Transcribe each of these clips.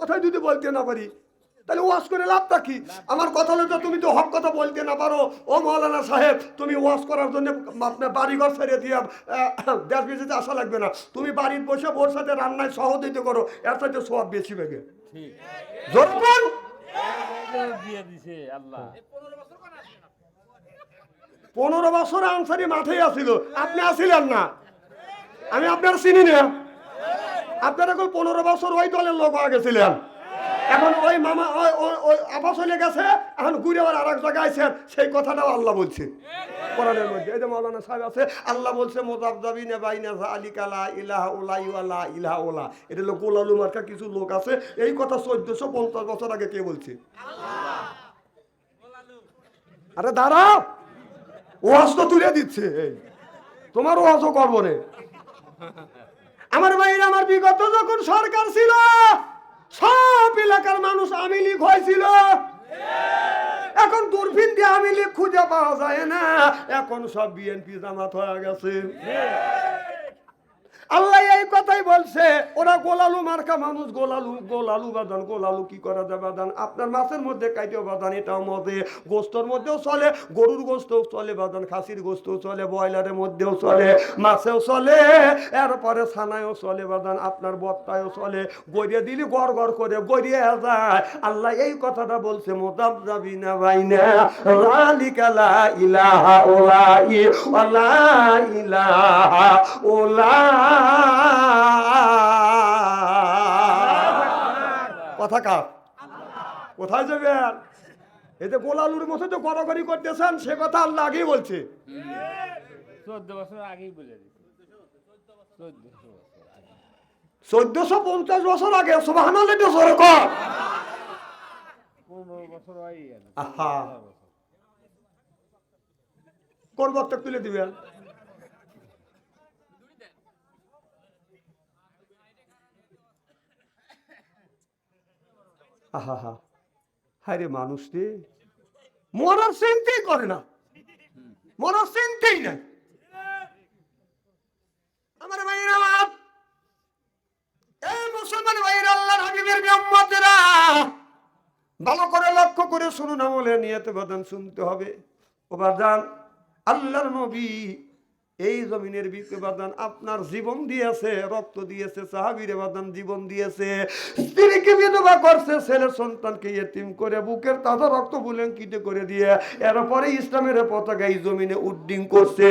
কথাই যদি বলতে না পারি তাহলে ওয়াশ করে লাভটা কি? আমার কথা হলো তুমি তো হক কথা বলতে না পারো। ও মৌলানা সাহেব তুমি ওয়াশ করার জন্য আপনার বাড়িঘর ছেড়ে দিয়ে দেশ বিদেশে আসা লাগবে না। তুমি বাড়ির বসে ওর সাথে রান্নায় সহযোগিতা করো এর সাথে সব বেশি বেগে ঠিক। জোরপন দিয়ে দিছে আল্লাহ। পনেরো বছর আনসারি মাঠেই আসিল। আপনি আসিলেন না। আমি আপনার চিনি না। আপনার এখন পনেরো বছর ওই দলের লোক হয়ে গেছিলেন। এখন ওই মামা, ওই আপা চলে গেছে, এখন ঘুরে আবার আর এক জায়গায় সেই কথাটাও আল্লাহ বলছে। কোরআনের মধ্যে। এই যে মৌলানা সাহেব আছে, আল্লাহ বলছে মোজাবজাবিনে বাইনা আলী কালা ইলাহা ওলা ইউলা ইলাহা ওলা। এটা হলো গোলালু মার্কা কিছু লোক আছে। এই কথা চোদ্দশো পঞ্চাশ বছর আগে কে বলছে? আরে দাঁড়াও! ওয়াজ তো তুলে দিচ্ছে। তোমার ওয়াজও করব রে আমার ভাইয়ের আমার বিগত যখন সরকার ছিল, সব এলাকার মানুষ আমি লীগ হয়েছিল। এখন দূরবীন দিয়ে আমি খুঁজে পাওয়া যায় না। এখন সব বিএনপি জামাত হয়ে গেছে। আল্লাহ এই কথাই বলছে, ওরা গোলালু মার্কা মানুষ, গোলালু গোলালু বাদান গোলালু কি করা যায় বাদান আপনার মাছের মধ্যে কাইটেও বাদান এটাও মতে গোস্তর মধ্যেও চলে, গরুর গোস্তও চলে বাদান খাসির গোস্তও চলে, ব্রয়লারের মধ্যেও চলে, মাছেও চলে, এরপরে ছানায়ও চলে বাদান আপনার বত্তায়ও চলে, গড়িয়ে দিলি গড় গড় করে গড়িয়ে যায়। আল্লাহ এই কথাটা বলছে মোতাব যাবি না ভাই না রালিকালা ইলাহা ওলা ইলাহা ওলা কথা কার? কোথায় যাবেন এতে গোলালুর মতো তো গড়াগড়ি করতেছেন সে কথা আল্লাহ আগেই বলছে। চোদ্দ বছর আগেই বলে চোদ্দশো পঞ্চাশ বছর আগে সুবাহান জোরে কর। পনেরো বছর গেল। আহা। পনেরো বছর। কোন বক্তব্য তুলে দিবেন? আহা হা। হায় মানুষ রে। মরার চিন্তাই করে না। মরার চিন্তাই নাই। আমার ভাইরা আমার এই মুসলমান ভাইরা আল্লাহর হাবিবের বিম্মতেরা ভালো করে লক্ষ্য করে শুনুন আমলে নিয়তে বাদান শুনতে হবে। ও বাদান আল্লাহর নবী এই জমিনের বাদান আপনার জীবন দিয়েছে, রক্ত দিয়েছে, সাহাবিরে বাদান জীবন দিয়েছে। স্ত্রীকে বিধবা করছে, ছেলে সন্তানকে এতিম করে বুকের তাজা রক্ত বুলেঙ্কিত করে দিয়ে এরপরে ইসলামের পতাকা এই জমিনে উড্ডিং করছে।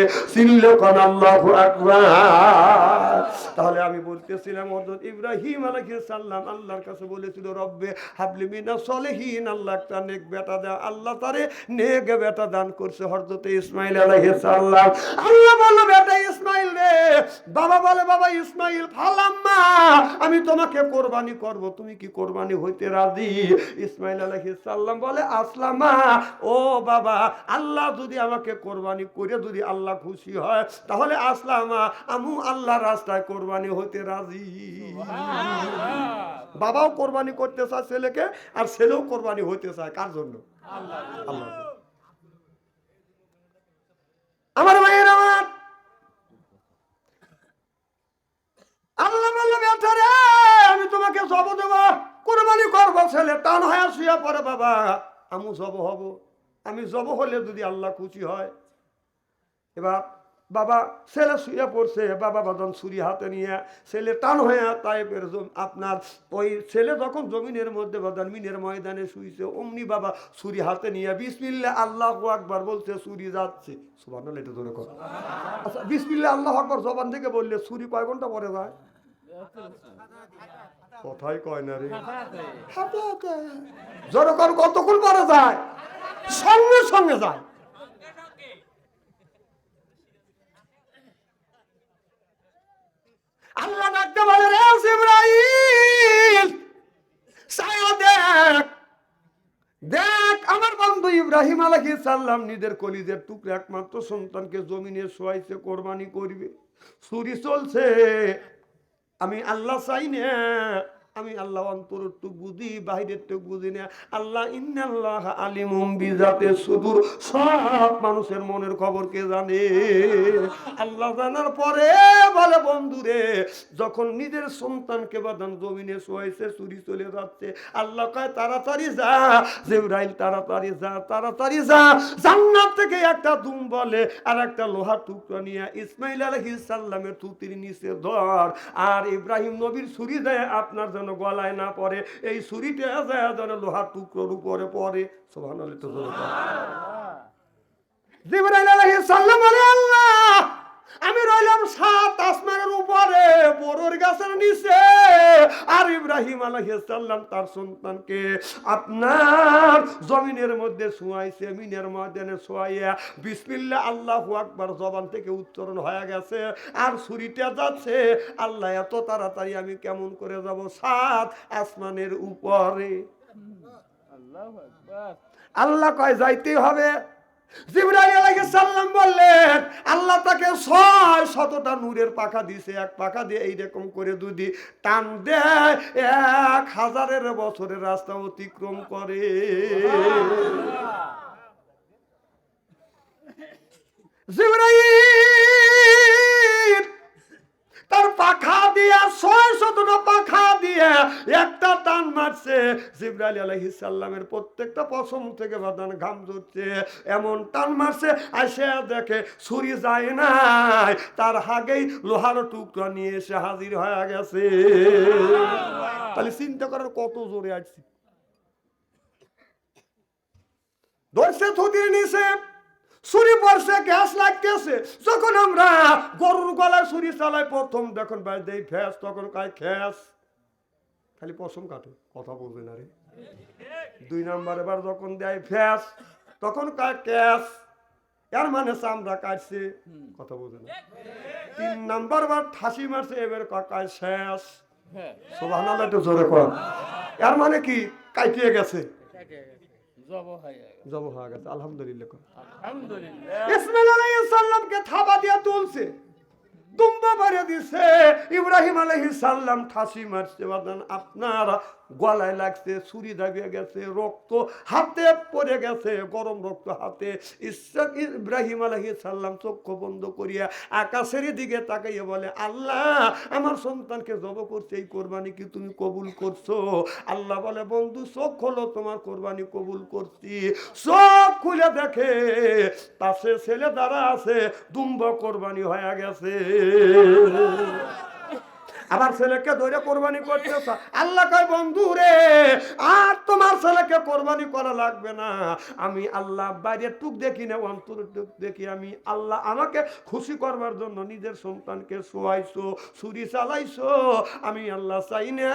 তাহলে আমি বলতেছিলাম, হযরত ইব্রাহিম আলাইহিস সালাম আল্লাহর কাছে বলেছিল, রব্বে হাবলি মিনা সলিহিন, আল্লাহ একটা নেক বেটা দে আল্লাহ তারে নেক বেটা দান করছে হযরত ইসমাইল আলাইহিস সালাম। আল্লাহ বলল বেটা ইসমাইল রে বাবা বলে বাবা ইসমাইল ফালাম্মা আমি তোমাকে কোরবানি করব তুমি কি কোরবানি হইতে রাজি? ইসমাইল আলাইহিস সালাম বলে আসলামা ও বাবা আল্লাহ যদি আমাকে কোরবানি করে যদি আল্লাহ খুশি হয় তাহলে আসলামা আমু আল্লাহ রাস্তায় কোরবানি হতে রাজি। বাবাও কোরবানি করতে চায় ছেলেকে আর ছেলেও কোরবানি হতে চায় কার জন্য? আল্লাহ। আমার ভাইয়ের আমার আল্লাহ বলল বেটা রে আমি তোমাকে জব দেব, কোরবানি করব ছেলে, টান হয়ে শুয়ে পড়ে বাবা। আমি জব হব। আমি জব হলে যদি আল্লাহ খুশি হয়। এবার বাবা ছেলে শুয়ে পড়ছে, বাবা বাদন ছুরি হাতে নিয়ে, ছেলে টান হয়ে তাইপের আপনার ওই ছেলে যখন জমিনের মধ্যে বাদন মিনের ময়দানে শুইছে, অমনি বাবা ছুরি হাতে নিয়ে বিসমিল্লা আল্লাহ আকবার বলছে, ছুরি যাচ্ছে। সুবান এটা ধরে কর। আচ্ছা বিসমিল্লা আল্লাহ আকবার জবান থেকে বললে ছুরি কয় ঘণ্টা পরে যায়? কথাই কয় না রে। হাতে হাতে কতক্ষণ পরে যায়? সঙ্গে সঙ্গে যায়। আল্লাহ ডাকতে বলে রে ইব্রাহিম ছায়া দেখ। দেখ আমার বন্ধু ইব্রাহিম আলাইহিস সালাম নিজের কলিজের টুকরা একমাত্র সন্তানকে জমিনে শোয়াইছে কোরবানি করবে। ছুরি চলছে। আমি আল্লাহ চাই না। আমি আল্লাহ অন্তরের টুক বুঝি, বাহিরের টুক বুঝি না। আল্লাহ ইন্নাল্লাহ আলিমুম বিজাতে সুদূর, সব মানুষের মনের খবর কে জানে? আল্লাহ জানার পরে বলে, বন্ধুরে, যখন নিজের সন্তানকে বাদান জমিনে শোয়াইছে, চুরি চলে যাচ্ছে, আল্লাহ কয়, তাড়াতাড়ি যা, জিব্রাইল, তাড়াতাড়ি যা তাড়াতাড়ি যা। জান্নাত থেকে একটা দুম বলে, আর একটা লোহার টুকরা নিয়ে ইসমাইল আলাইহিস সালামের তুতির নিচে ধর। আর ইব্রাহিম নবীর ছুরি দেয় আপনার যেন গলায় না পড়ে এই ছুরিটা যেন লোহার টুকরোর উপরে পড়ে। সালাম আল্লাহ আমি রইলাম সাত আসমানের উপরে বড়র গাছের নিচে। আর ইব্রাহিম আলাইহিস সালাম তার সন্তানকে আপনার জমিনের মধ্যে শুয়াইছে মিনের ময়দানে শুয়াইয়া বিসমিল্লাহ আল্লাহু আকবার জবান থেকে উচ্চারণ হয়ে গেছে। আর ছুরিটা যাচ্ছে আল্লাহ এত তাড়াতাড়ি আমি কেমন করে যাব সাত আসমানের উপরে? আল্লাহ আল্লাহ কয় যাইতেই হবে। জিবরাইল আলাইহিস সালাম বললেন আল্লাহ তাকে ছয় শতটা নূরের পাখা দিছে এক পাখা দিয়ে এইরকম করে যদি টান দেয় এক হাজারের বছরের রাস্তা অতিক্রম করে। জিবরাইল তার পাখা দিয়া, ছয় শতটা পাখা দিয়ে একটা টান মারছে। জিব্রাইল আলাইহিস সালামের প্রত্যেকটা পশম থেকে বাদান ঘাম ঝরছে এমন টান মারছে আসে দেখে ছুরি যায় নাই। তার হাগেই লোহার টুকরা নিয়ে এসে হাজির হয়ে গেছে। তাহলে চিন্তা করার কত জোরে আসছি। ধরছে থুতির নিচে। ছুরি পড়ছে গ্যাস লাগতেছে। যখন আমরা গরুর গলায় ছুরি চালাই প্রথম যখন বাই দেই ফ্যাস তখন কায় খ্যাস খালি পশম কাটে কথা বলবে না রে। দুই নাম্বার এবার যখন দেয় ফ্যাস তখন কায় ক্যাস এর মানে চামড়া কাটছে কথা বলবে না। তিন নাম্বার বার ঠাসি মারছে এবার কায় শেষ। হ্যাঁ। সোভানাল একটু জোরে কর এর মানে কি? কাটিয়ে গেছে। জব হয়ে গেছে। আলহামদুলিল্লাহ ইসমাইল আলাইহিস সালামকে থাবা দিয়া তুলছে দুম্বা মারে দিছে ইব্রাহিম আলাইহিস সালাম ঠাসি মারছে বাদান আপনার গলায় লাগছে, ছুরি দাবিয়ে গেছে, রক্ত হাতে পড়ে গেছে, গরম রক্ত হাতে। ইসা- ইব্রাহিম আলাইহিস সালাম চক্ষু বন্ধ করিয়া আকাশের দিকে তাকাইয়ে বলে, আল্লাহ, আমার সন্তানকে জব করছে, এই কোরবানি কি তুমি কবুল করছ? আল্লাহ বলে, বন্ধু, চোখ হলো তোমার কোরবানি কবুল করছি। চোখ খুলে দেখে পাশে ছেলে দ্বারা আছে, দুম্ব কোরবানি হয়ে গেছে। আবার ছেলেকে ধরে কোরবানি করতেছ আল্লাহ কয়, বন্ধু রে, আর তোমার ছেলেকে কোরবানি করা লাগবে না। আমি আল্লাহ বাইরের টুক দেখি না অন্তরের টুক দেখি। আমি আল্লাহ আমাকে খুশি করবার জন্য নিজের সন্তানকে শোয়াইছো, ছুরি চালাইছো। আমি আল্লাহ চাই না,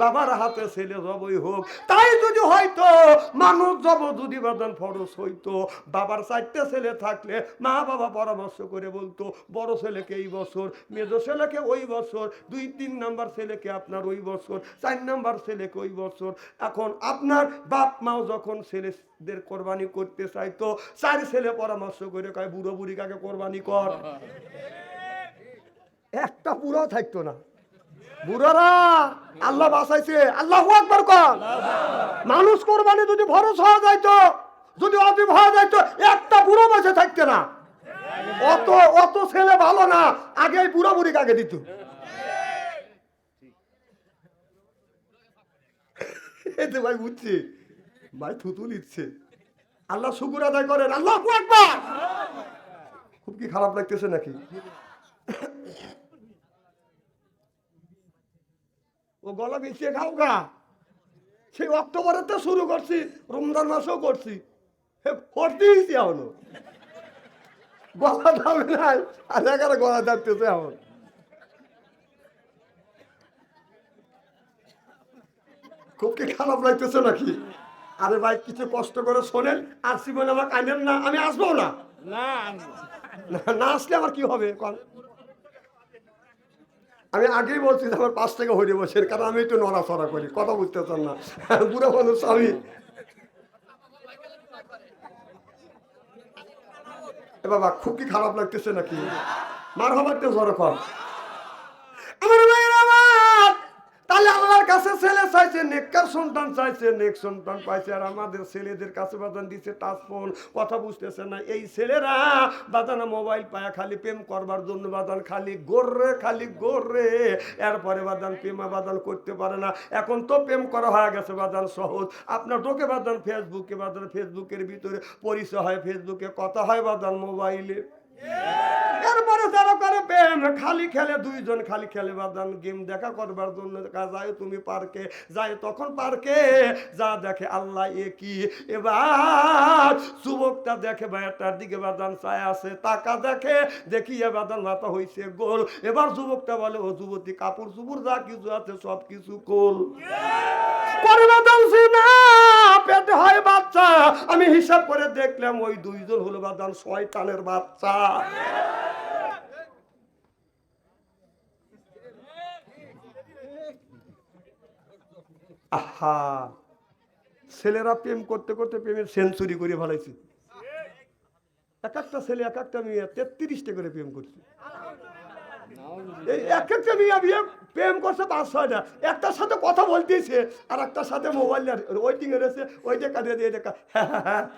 বাবার হাতে ছেলে জবই হোক। তাই যদি হয়তো মানুষ জব যদি বাদান ফরস হইতো, বাবার চারটে ছেলে থাকলে মা বাবা পরামর্শ করে বলতো, বড় ছেলেকে এই বছর, মেজ ছেলেকে ওই বছর, দুই তিন নাম্বার ছেলেকে আপনার ওই বছর, চার নাম্বার ছেলেকে ওই বছর। এখন আপনার বাপ মাও যখন ছেলেদের কোরবানি করতে চাইতো, চার ছেলে পরামর্শ করে কয়, বুড়ো বুড়ি কাকে কোরবানি কর? একটা বুড়ো থাকতো না। আল্লাহ আল্লাহ একবার কর। মানুষ কোরবানি যদি ভরস হওয়া যাইতো, যদি যাইতো, একটা বুড়ো বেঁচে থাকতে না। অত অত ছেলে ভালো না আগে বুড়া বুড়ি কাকে দিত? এতে ভাই বুঝছি। ভাই থুতু নিচ্ছে। আল্লাহ শুকুর আদায় করেন। আল্লাহ খুব কি খারাপ লাগতেছে নাকি? ও গলা মিশিয়ে খাও গা। সেই অক্টোবরে তো শুরু করছি রমজান মাসেও করছি। হে, করতেইছি এখনও। গলা দামে নাই আর এগারো গলা দাবতেছে এখন। খুব কি খারাপ লাগতেছে নাকি? আরে ভাই কিছু কষ্ট করে শোনেন আর জীবনে আমার কাঁদেন না আমি আসব না। না আসলে আমার কি হবে? আমি আগেই বলছি যে আমার পাঁচ থেকে হয়ে বসে কারণ আমি একটু নড়াচড়া করি কথা বুঝতে চান না। বুড়ো মানুষ আমি। বাবা খুব কি খারাপ লাগতেছে নাকি? মার হবার তো আমার আমার তাহলে আল্লাহর কাছে ছেলে চাইছে, নেককার সন্তান চাইছে, নেক সন্তান পাইছে, আর আমাদের ছেলেদের কাছে বাজান দিচ্ছে টাচ ফোন, কথা বুঝতেছে না। এই ছেলেরা বাজানা মোবাইল পায়া খালি প্রেম করবার জন্য বাদান খালি গোর্রে খালি গোর্রে। এরপরে বাদান প্রেমা বাদান করতে পারে না। এখন তো প্রেম করা হয়ে গেছে বাদান সহজ। আপনার ঢোকে বাদান ফেসবুকে, বাদান ফেসবুকের ভিতরে পরিচয় হয়, ফেসবুকে কথা হয় বাদান মোবাইলে। করে প্রেম, খালি খেলে দুইজন, খালি খেলে বাদান, গেম দেখা করবার জন্য যায় তুমি পার্কে যায় তখন পার্কে, যা দেখে আল্লাহ এ কি? এবার যুবকটা দেখে ভাইয়াটার দিকে বাদান চায় আছে টাকা দেখে দেখিয়ে বাদান মাথা হইছে গোল। এবার যুবকটা বলে, ও যুবতী, কাপড় চুপুর যা কিছু আছে, সব কিছু কোল করে হয় বাচ্চা। আমি হিসাব করে দেখলাম, ওই দুইজন হলো বাদান শয়তানের বাচ্চা। আহা। ছেলেরা প্রেম করতে করতে প্রেমের সেঞ্চুরি করে ফেলাইছে। এক একটা ছেলে, এক একটা মেয়ে তেত্রিশটা করে প্রেম করছে। এই এক একটা মেয়ে প্রেম করছে পাঁচ ছয়টা। একটার সাথে কথা বলতেছে, আর একটার সাথে মোবাইল ওয়েটিং এ রয়েছে ওইটা কাটিয়ে দিয়ে দেখা।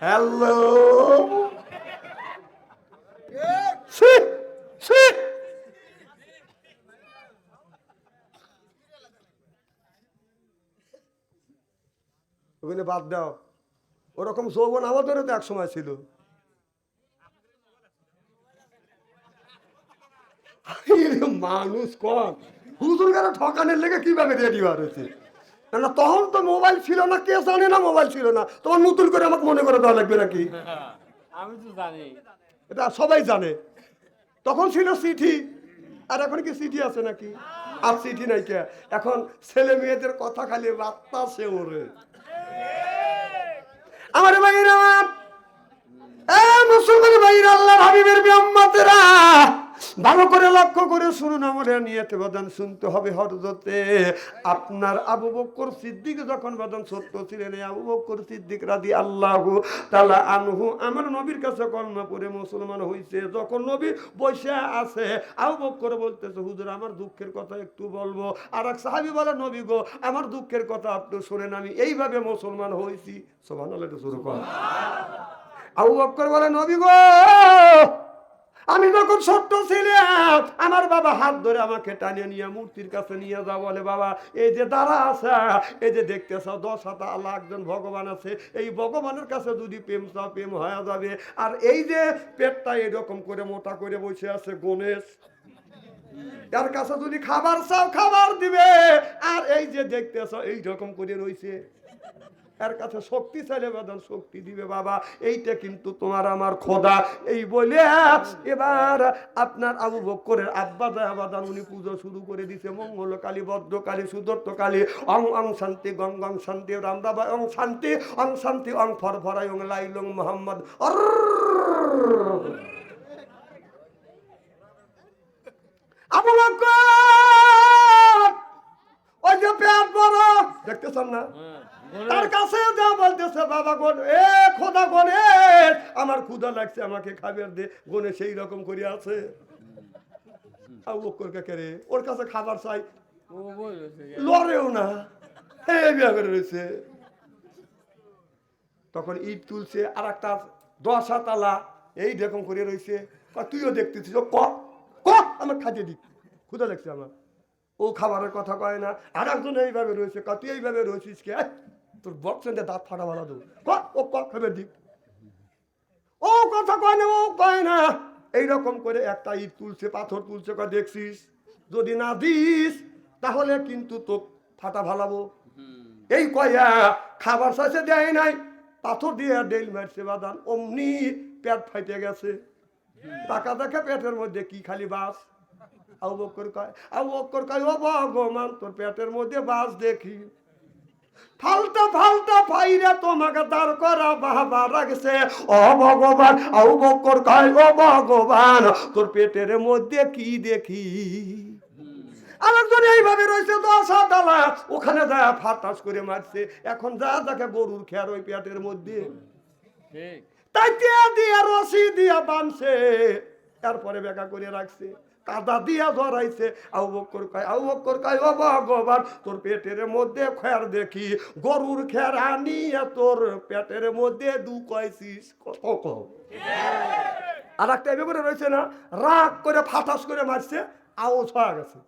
হ্যালো। ওখানে বাদ দাও। ওরকম যৌবন আমাদেরও তো এক সময় ছিল মানুষ কম। হুজুর গারা ঠকানের লেগে কীভাবে রেডি বার হয়েছে? না তখন তো মোবাইল ছিল না কে জানে না মোবাইল ছিল না। তোমার নতুন করে আমাকে মনে করে দেওয়া লাগবে নাকি? আমি তো জানি। এটা সবাই জানে। তখন ছিল চিঠি। আর এখন কি চিঠি আছে নাকি? আর চিঠি নাই কে? এখন ছেলে মেয়েদের কথা খালি বার্তা সে ওরে আমার ভাইরা মুসলমান ভাইরা আল্লাহর হাবিবের বিয়াম্মাতেরা ভালো করে লক্ষ্য করে শুনুন আমরা নিয়তে বাদান শুনতে হবে হরজতে। আপনার আবু বক্কর সিদ্দিক যখন বাদান সত্য ছিলেন আবু বক্কর সিদ্দিক রাদি আল্লাহ তালা আনহু আমার নবীর কাছে কলমা পড়ে মুসলমান হইছে। যখন নবী বসে আছে, আবু বক্কর বলতেছে, হুজুর, আমার দুঃখের কথা একটু বলব। আর এক সাহাবি বলে, নবী গো, আমার দুঃখের কথা আপনি শোনেন, আমি এইভাবে মুসলমান হয়েছি সোভান শুরু কর আবু বক্কর বলে, নবী গো আমি যখন ছোট্ট ছিলাম, আমার বাবা হাত ধরে আমাকে টানিয়ে নিয়ে মূর্তির কাছে নিয়ে যা বলে, বাবা, এই যে দাঁড়া আছে, এই যে দেখতেছ, দশ হাতা আল্লাহ একজন ভগবান আছে, এই ভগবানের কাছে যদি প্রেম চাও, প্রেম হয়ে যাবে। আর এই যে পেটটা এরকম করে মোটা করে বসে আছে, গণেশ তার কাছে যদি খাবার চাও, খাবার দিবে। আর এই যে দেখতেছ এই রকম করে রইছে। এর কাছে শক্তি চাইলে বেদন শক্তি দিবে বাবা। এইটা কিন্তু তোমার আমার খোদা। এই বলে এবার আপনার আবু বক্করের আব্বা দায়াবাদান উনি পুজো শুরু করে দিছে। মঙ্গল কালী বদ্র কালী সুদর্ত কালী। অং অং, শান্তি, গং গং, শান্তি রামদাবা অং, শান্তি অং শান্তি, অং, ফর ফরাই অং লাইলং মোহাম্মদ দেখতেছেন না? হ্যাঁ। তার কাছে যা বলতেছে বাবা গন এ খোদা গনে আমার ক্ষুধা লাগছে আমাকে খাবার দে। গনে সেই রকম করে আছে। ওর কাছে খাবার চাই। লড়েও না। হে বিয়া করে রয়েছে। তখন ইট তুলছে আর একটা দশা তালা এই রকম করে রয়েছে। তুইও দেখতেছিস? ক ক আমার খাইতে দিক। ক্ষুধা লাগছে আমার। ও খাবারের কথা কয় না। আর একজন এইভাবে রয়েছে। ক তুই এইভাবে রয়েছিস কে? তোর বক্সেন্টে দাঁত ফাটা ভালো দেবো ও খাবে দিক ও কথা কয় না, ও কয় না। এইরকম করে একটা ইট তুলছে, পাথর তুলছে, কয়, দেখছিস? যদি না দিস, তাহলে কিন্তু তো ফাটা ভালাবো এই কয়া খাবার শেষে দেয় নাই। পাথর দিয়ে ডেল মারছে বাদান অমনি পেট ফাইটে গেছে। টাকা দেখে পেটের মধ্যে কি খালি বাস? আউ বক্কর কয় আউ বক্কর কয়, ও ভগবান, তোর পেটের মধ্যে বাস দেখি। ফালতা ফালতা ফাইরে তোমাকে দাঁড় করা বাবা রাখছে। ও ভগবান আউ বক্কর কয় ও ভগবান তোর পেটের মধ্যে কি দেখি? আরেকজন এইভাবে রয়েছে দশ হাতালা ওখানে যা ফাটাস করে মারছে। এখন যা দেখে গরুর খেয়ার ওই পেটের মধ্যে। তাই দিয়া দিয়া রশি দিয়া বানছে। তারপরে বেকা করে রাখছে। কাদা দিয়া ধরাইছে। আউ বক্কর কয় আউ বক্কর কয় ও ভগবান তোর পেটের মধ্যে খের দেখি গরুর খের আনিয়ে তোর পেটের মধ্যে দু কয়েছিস কত কম আর একটা এভাবে করে রয়েছে না রাগ করে ফাটাস করে মারছে আওয়াজ হয়ে গেছে।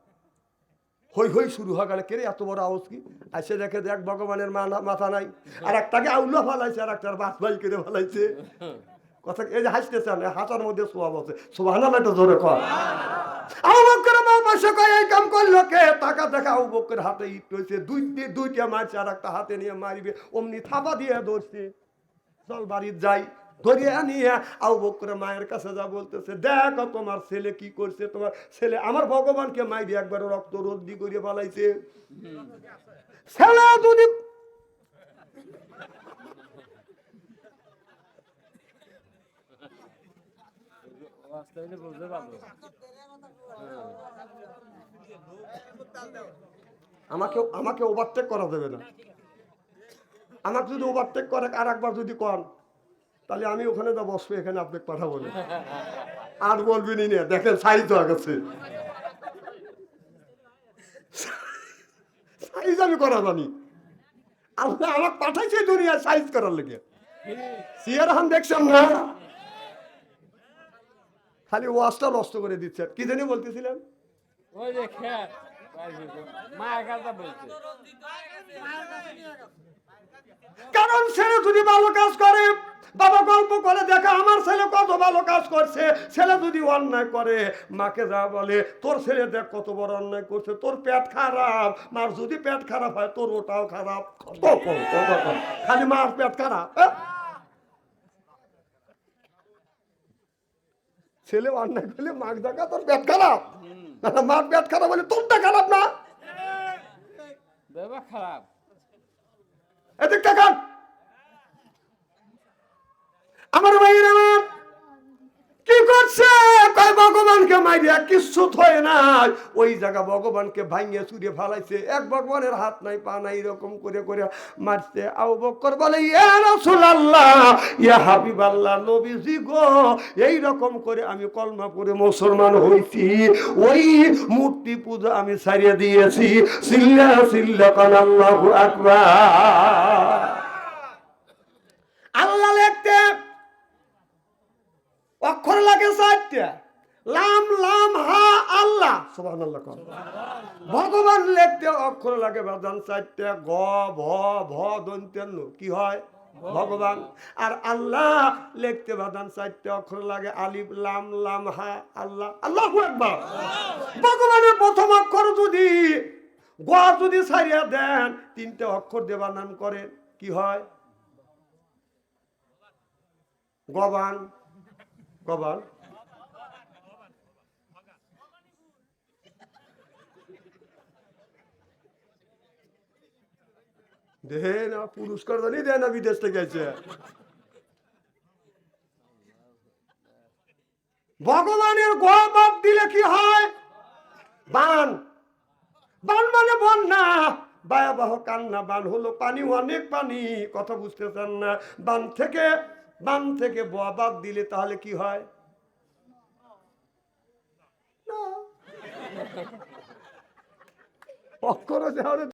হই হই শুরু হয়ে গেল। কেরে এত বড় আওয়াজ কি? আর সে দেখে দেখ ভগবানের মাথা নাই। আর একটাকে আউলো ফালাইছে আর একটার বাস ভাই করে ফালাইছে কথা এই যে হাসতেছেন এই হাসার মধ্যে সোয়াব আছে। সোহানা একটা জোরে কর এই কাম করল কে? টাকা দেখা হাতে ইট দুই দুইটা মারছে, আর একটা হাতে নিয়ে মারিবে। অমনি থাপা দিয়ে ধরছে। চল বাড়ির যাই। ধরিয়ে নিয়ে আবু বকর মায়ের কাছে যা বলতেছে, দেখো তোমার ছেলে কি করছে? তোমার ছেলে আমার ভগবানকে মাই দিয়ে একবার রক্ত রদ্দি করে পালাইছে ছেলে যদি বাস্তবে বুঝতে পারব। আমাকে আমাকে ওভারটেক করা যাবে না। আমাকে যদি ওভারটেক করে আর একবার যদি কন, তাহলে আমি ওখানে তো বসবো এখানে আপনাকে কথা বলি। আর বলবেনই না দেখেন সাইজ হয়ে গেছে। সাইজ আমি করা জানি। আল্লাহ আমাকে পাঠাইছে দুনিয়া সাইজ করার লেগে। সিয়ার হান দেখছেন না? খালি ওয়াশটা নষ্ট করে দিচ্ছে কি জানি বলতেছিলেন? ওই যে কারণ ছেলে যদি ভালো কাজ করে বাবা গল্প করে দেখা আমার ছেলে কত ভালো কাজ করছে ছেলে যদি অন্যায় করে মাকে যা বলে তোর ছেলে দেখ কত বড় অন্যায় করছে তোর পেট খারাপ মার যদি পেট খারাপ হয় তোর ওটাও খারাপ। খালি মার পেট খারাপ ছেলে অন্যায় করলে মাক দেখা তোর পেট খারাপ। মার পেট খারাপ বলে তোরটা খারাপ না? খারাপ। এদিক তাকান আমার ভাইয়ের আমার কি করছে? কয়, ভগবানকে মাইরিয়া কিচ্ছু থয় নাই। ওই জায়গা ভগবানকে ভাঙিয়ে চুরে ফালাইছে। এক ভগবানের হাত নাই, পা নাই, এরকম করে করে মারছে। আউ বক্কর বলে, ইয়া রাসূলুল্লাহ, ইয়া হাবিবাল্লাহ, নবীজি গো এই রকম করে আমি কলমা পড়ে মুসলমান হইছি। ওই মূর্তি পূজা আমি ছাড়িয়ে দিয়েছি। সিল্লা সিল্লা কান আল্লাহু আকবার আল্লাহ লিখতে অক্ষর চারটা লাম লাম, হা, আল্লাহ। ভগবান লিখতে অক্ষর লাগে চারটা, গ, ভ ভ দন্তেন্ন কি হয়? ভগবান। আর আল্লাহ লিখতে বাদান চারটে অক্ষর লাগে আলিফ, লাম লাম, হা, আল্লাহ। আল্লাহ একবার ভগবানের প্রথম অক্ষর যদি গ যদি ছাড়িয়া দেন, তিনটে অক্ষর দেবানান করেন, কি হয়? গবান। গবান। দে না পুরস্কার জানি দে না, বিদেশ থেকে আছে ভগবানের গবাদ দিলে কি হয়? বান। বান মানে বন্যা। ভয়াবহ কান্না, বান হলো পানি, অনেক পানি। কথা বুঝতেছেন না। বান থেকে বান থেকে বাদ দিলে তাহলে কি হয়? না।